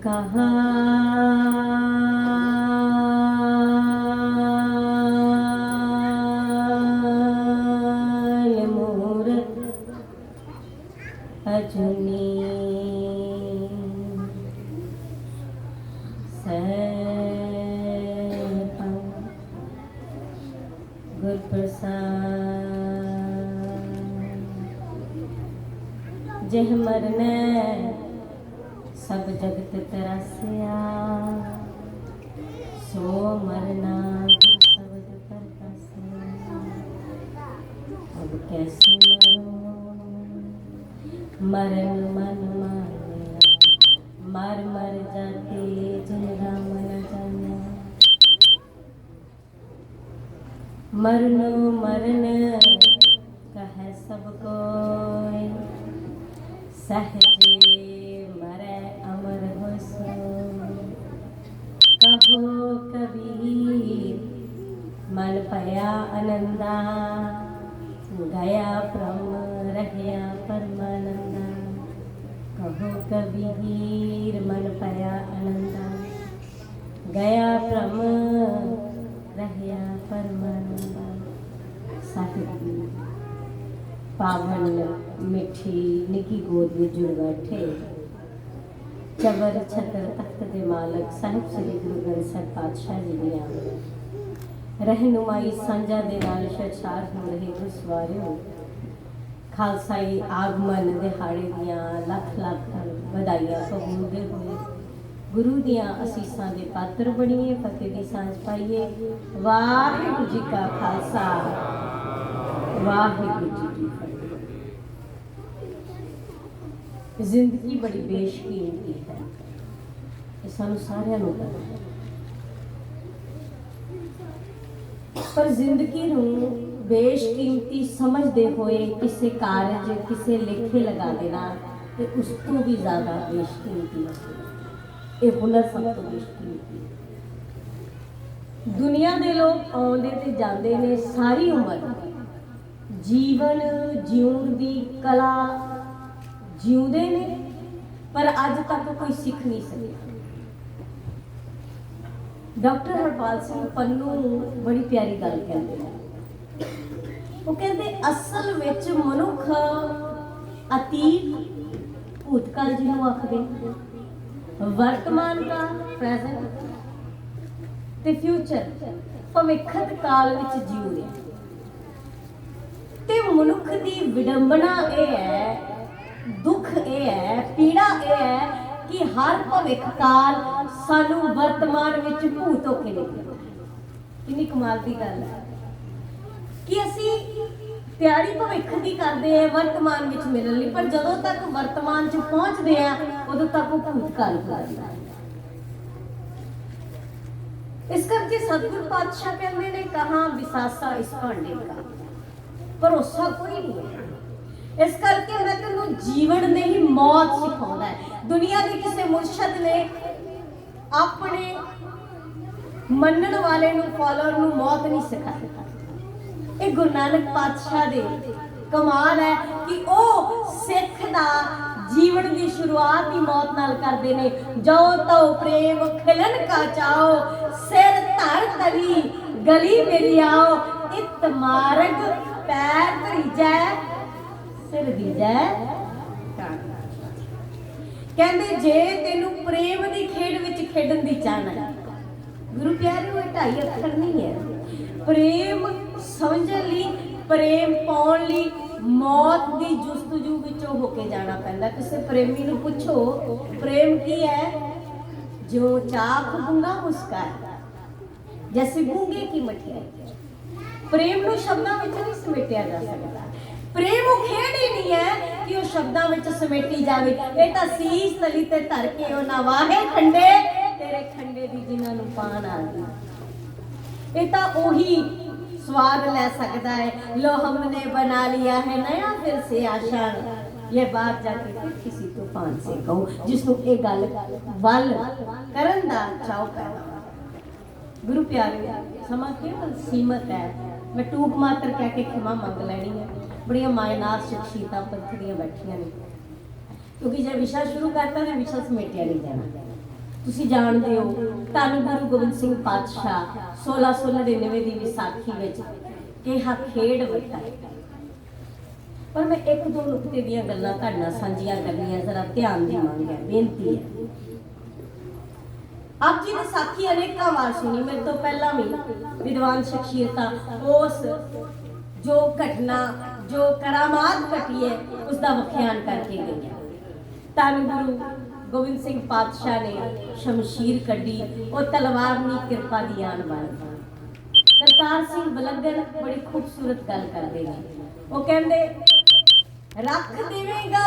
ਅਕਾਲ ਮੂਰਤ ਅਜੂਨੀ ਸੈਭੰ ਗੁਰ ਪ੍ਰਸਾਦ ਸਭ ਜਗਤ ਤਰਾਸਿਆ। ਸੋ ਮਰਨਾ ਸਬਦ ਪਰਕਾਸਿਆ ਅਬ ਕੈਸੇ ਮਰੋ? ਮਰਨ ਮਨ ਮਾਰਿਆ ਮਰ ਮਰ ਜਾਤੇ ਜਨ ਰਾਮ ਨ ਜਾਣਿਆ। ਮਰਨੋ ਮਰਨ ਕਹੈ ਸਭ ਕੋਈ ਸਹਿਜ ਮਨ ਭਇਆ ਆਨੰਦਾ ਗਿਆ ਬ੍ਰਹਮ ਰਹਿਆ ਪਰਮਾਨੰਦਾ। ਕਹੋ ਕਬੀਰ ਮਨ ਭਇਆ ਆਨੰਦਾ ਗਿਆ ਬ੍ਰਹਮ ਰਹਿਆ ਪਰਮਾਨੰਦਾ। ਸਾਹਿਬ ਦੀ ਪਾਵਨ ਮਿੱਠੀ ਨਿੱਕੀ ਗੋਦ ਵਿੱਚ ਜੁੜ ਬੈਠੇ। ਚਬਰ ਛਤਰ ਤਖਤ ਦੇ ਮਾਲਕ ਸਾਹਿਬ ਸ੍ਰੀ ਗੁਰੂ ਗ੍ਰੰਥ ਸਾਹਿਬ ਪਾਤਸ਼ਾਹ ਜੀ ਦੀਆਂ ਰਹਿਨੁਮਾਈ ਸਾਂਝਾ ਦੇ ਨਾਲ ਸ਼ਰਸ਼ਾਰ ਹੋ ਰਹੇ ਗੁਰਸਵਾਰਿਓ ਖਾਲਸਾਈ ਆਗਮਨ ਦਿਹਾੜੇ ਦੀਆਂ ਲੱਖ ਲੱਖ ਵਧਾਈਆਂ ਕਬੂਲਦੇ ਹੋਏ। ਗੁਰੂ ਦੀਆਂ ਅਸੀਸਾਂ ਦੇ ਪਾਤਰ ਬਣੀਏ, ਫਤਿਹ ਦੀ ਸਾਂਝ ਪਾਈਏ। ਵਾਹਿਗੁਰੂ ਜੀ ਕਾ ਖਾਲਸਾ। ਵਾਹਿਗੁਰੂ ਜੀ ਕੀ ਫਤਿਹ। ਜ਼ਿੰਦਗੀ ਬੜੀ ਬੇਸ਼ਕੀਮਤੀ ਹੈ। ਇਹ ਸਾਨੂੰ ਸਾਰਿਆਂ ਨੂੰ ਪਤਾ ਹੈ। ਪਰ ਜ਼ਿੰਦਗੀ ਨੂੰ ਬੇਸ਼ਕੀਮਤੀ ਸਮਝਦੇ ਹੋਏ ਕਿਸੇ ਕਾਰਜ, ਕਿਸੇ ਲੇਖੇ ਲਗਾ ਦੇਣਾ ਤੇ ਉਸ ਤੋਂ ਵੀ ਜ਼ਿਆਦਾ ਬੇਸ਼ਕੀਮਤੀ ਇਹ ਹੁਨਰ ਸਭ ਤੋਂ ਬੇਸ਼ਕੀਮਤੀ ਹੈ। ਦੁਨੀਆ ਦੇ ਲੋਕ ਆਉਂਦੇ ਤੇ ਜਾਂਦੇ ਨੇ ਸਾਰੀ ਉਮਰ। ਜੀਵਨ ਜਿਉਣ ਦੀ ਕਲਾ ਜਿਉਂਦੇ ਨੇ, ਪਰ ਅੱਜ ਤੱਕ ਕੋਈ ਸਿੱਖ ਨਹੀਂ ਸਕਿਆ। ਡਾਕਟਰ ਹਰਪਾਲ ਸਿੰਘ ਪੰਨੂ ਬੜੀ ਪਿਆਰੀ ਗੱਲ ਕਹਿੰਦੇ ਨੇ। ਉਹ ਕਹਿੰਦੇ, ਅਸਲ ਵਿੱਚ ਮਨੁੱਖ ਅਤੀਤ ਭੂਤਕਾਲ ਜਿਹਨੂੰ ਆਖਦੇ ਵਰਤਮਾਨ ਕਾਲ ਪ੍ਰੈਜ਼ੈਂਟ ਤੇ ਫਿਊਚਰ ਭਵਿੱਖਤ ਕਾਲ ਵਿੱਚ ਜੀਉ ਰਿਹਾ ਤੇ ਮਨੁੱਖ ਦੀ ਵਿਡੰਬਨਾ ਇਹ ਹੈ, ਦੁੱਖ ਇਹ ਹੈ, ਪੀੜਾ ਇਹ ਹੈ ਕਿ ਹਰ ਭਵਿੱਖ ਕਾਲ ਸਾਨੂੰ ਵਰਤਮਾਨ ਵਿੱਚ ਭੂਤ ਹੋ ਕੇ ਨਿਕਲੇ ਕਿੰਨੀ ਕਮਾਲ ਦੀ ਗੱਲ ਹੈ। ਕਿ ਅਸੀਂ ਤਿਆਰੀ ਭਵਿੱਖ ਦੀ ਕਰਦੇ ਆ ਵਰਤਮਾਨ ਵਿੱਚ ਮਿਲਣ ਲਈ, ਪਰ ਜਦੋਂ ਤੱਕ ਵਰਤਮਾਨ 'ਚ ਪਹੁੰਚਦੇ ਆ ਉਦੋਂ ਤੱਕ ਉਹ ਭੂਤ ਕਾਲ ਕਰਦਾ ਇਸ ਕਰਕੇ ਸਤਿਗੁਰ ਪਾਤਸ਼ਾਹ ਕਹਿੰਦੇ ਨੇ, ਕਹਾ ਵਿਸਾਸਾ ਇਸ ਭਾਂਡੇ ਦਾ। ਭਰੋਸਾ ਕੋਈ ਨਹੀਂ ਹੈ। ਇਸ ਕਰਕੇ ਮੈਂ ਤੈਨੂੰ ਜੀਵਨ ਨਹੀਂ ਮੌਤ ਸਿਖਾਉਂਦਾ ਹੈ। ਦੁਨੀਆ ਦੇ ਕਿਸੇ ਮੁਰਸ਼ਦ ਨੇ ਆਪਣੇ ਮੰਨਣ ਵਾਲੇ ਨੂੰ ਫਾਲੋਅਰ ਨੂੰ ਮੌਤ ਨਹੀਂ ਸਿਖਾਇਆ ਇਹ ਗੁਰੂ ਨਾਨਕ ਪਾਤਸ਼ਾਹ ਦੇ ਕਮਾਲ ਹੈ ਕਿ ਉਹ ਸਿੱਖ ਦਾ ਜੀਵਨ ਦੀ ਸ਼ੁਰੂਆਤ ਹੀ ਮੌਤ ਨਾਲ ਕਰਦੇ ਨੇ। ਜੋ ਤੋ ਪ੍ਰੇਮ, ਖਿਲਨ ਕਾ ਚਾਓ, ਸਿਰ ਧਰ ਤਲੀ, ਗਲੀ ਮੇਰੀ ਆਓ ਇਤ ਮਾਰਗ, ਪੈਰ ਧਰੀਜੈ ਸਿਰ ਦੀਜੈ ਕਹਿੰਦੇ ਜੇ ਤੈਨੂੰ ਪ੍ਰੇਮ ਦੀ ਖੇਡ ਵਿੱਚ ਖੇਡਣ ਦੀ ਚਾਹਨਾ ਹੈ, ਗੁਰੂ ਪਿਆਰਿਓ, ਇਹ ਢਾਈ ਅੱਖਰ ਨਹੀਂ ਹੈ। ਪ੍ਰੇਮ ਸਮਝਣ ਲਈ, ਪ੍ਰੇਮ ਪਾਉਣ ਲਈ ਮੌਤ ਦੀ ਜੁਸਤਜੂ ਵਿੱਚੋਂ ਹੋ ਕੇ ਜਾਣਾ ਪੈਂਦਾ। ਕਿਸੇ ਪ੍ਰੇਮੀ ਨੂੰ ਪੁੱਛੋ, ਪ੍ਰੇਮ ਕੀ ਹੈ? ਜੋ ਚਾਖ ਗੁੰਗਾ ਮੁਸਕਾਨ ਜੈਸੇ ਗੂੰਗੇ ਕੀ ਮਠਿਆਈ ਪ੍ਰੇਮ ਨੂੰ ਸ਼ਬਦਾਂ ਵਿੱਚ ਨਹੀਂ ਸਮੇਟਿਆ ਜਾ ਸਕਦਾ। ਪ੍ਰੇਮ ਉਹ ਖੇਡ ਹੀ ਨਹੀਂ ਹੈ ਕਿ ਉਹ ਸ਼ਬਦਾਂ ਵਿੱਚ ਸਮੇਟੀ ਜਾਵੇ। ਇਹ ਤਾਂ ਸੀਸ ਤਲੀ ਤੇ ਧਰ ਕੇ ਉਹ ਨਵਾਹੇ ਖੰਡੇ। ਤੇਰੇ ਖੰਡੇ ਦੀ ਜਿਨ੍ਹਾਂ ਨੂੰ ਪਾਣ ਆਉਂਦੀ। ਇਹ ਤਾਂ ਉਹੀ ਸਵਾਦ ਲੈ ਸਕਦਾ ਹੈ। ਲੋ ਹਮਨੇ ਬਣਾ ਲਿਆ ਹੈ ਨਇਆ ਫਿਰ ਸੇ ਆਸ਼ਾ ਇਹ ਬਾਤ ਜਾ ਕੇ ਕਿਸੇ ਤੂਫਾਨ ਸੇ ਕਹੋ, ਜਿਸ ਨੂੰ ਇਹ ਗੱਲ ਵੱਲ ਕਰਨ ਦਾ ਚਾਹ ਕਰਦਾ ਗੁਰੂ ਪਿਆਰੇ, ਸਮਾਂ ਕੇਵਲ ਸੀਮਤ ਹੈ? ਮੈਂ ਟੂਕ ਮਾਤਰ ਕਹਿ ਕੇ ਖਿਮਾ ਮੰਗ ਲੈਣੀ ਹੈ। ਬੜੀਆਂ ਮਾਇਨਾਰ ਸ਼ਖਸੀਅਤਾਂ ਪੱਥਰੀਆਂ ਬੈਠੀਆਂ ਨੇ। ਕਿਉਂਕਿ ਜੇ ਵਿਸ਼ਾ ਸ਼ੁਰੂ ਕਰਤਾ ਤਾਂ ਵਿਸ਼ਾ ਸਮੇਟਿਆ ਨਹੀਂ ਜਾਣਾ। ਤੁਸੀਂ ਜਾਣਦੇ ਹੋ, ਧੰਨ ਗੁਰੂ ਗੋਬਿੰਦ ਸਿੰਘ ਪਾਤਸ਼ਾਹ 1699 ਦੀ ਵਿਸਾਖੀ ਵਿੱਚ ਕਿਹਾ, ਖੇਡ ਵਟਾ ਪਰ ਮੈਂ ਇੱਕ ਦੋ ਨੁਕਤੇ ਦੀਆਂ ਗੱਲਾਂ ਤੁਹਾਡੇ ਨਾਲ ਸਾਂਝੀਆਂ ਕਰਨੀਆਂ, ਜ਼ਰਾ ਧਿਆਨ ਦੀ ਮੰਗ ਹੈ, ਬੇਨਤੀ ਹੈ। ਆਪ ਜੀ ਨੇ ਸਾਖੀ ਅਨੇਕਾਂ ਵਾਰ ਸੁਣੀ, ਮੇਰੇ ਤੋਂ ਪਹਿਲਾਂ ਵੀ ਵਿਦਵਾਨ ਸ਼ਖਸੀਅਤਾਂ ਉਸ ਜੋ ਘਟਨਾ ਜੋ ਕਰਾਮਾਤ ਘਟੀ ਹੈ ਉਸ ਦਾ ਵਿਖਿਆਨ ਕਰਕੇ ਗਈਆਂ। ਧੰਨ ਗੁਰੂ ਗੋਬਿੰਦ ਸਿੰਘ ਪਾਤਸ਼ਾਹ ਨੇ ਸ਼ਮਸ਼ੀਰ ਕੱਢੀ, ਉਹ ਤਲਵਾਰ ਦੀ ਕਿਰਪਾ ਦੀ ਆਨ ਬਣ ਕਰਤਾਰ ਸਿੰਘ ਬਲਗਨ ਬੜੀ ਖੂਬਸੂਰਤ ਗੱਲ ਕਰਦੇ ਨੇ। ਉਹ ਕਹਿੰਦੇ, ਰੱਖ ਦੇਵੇਂਗਾ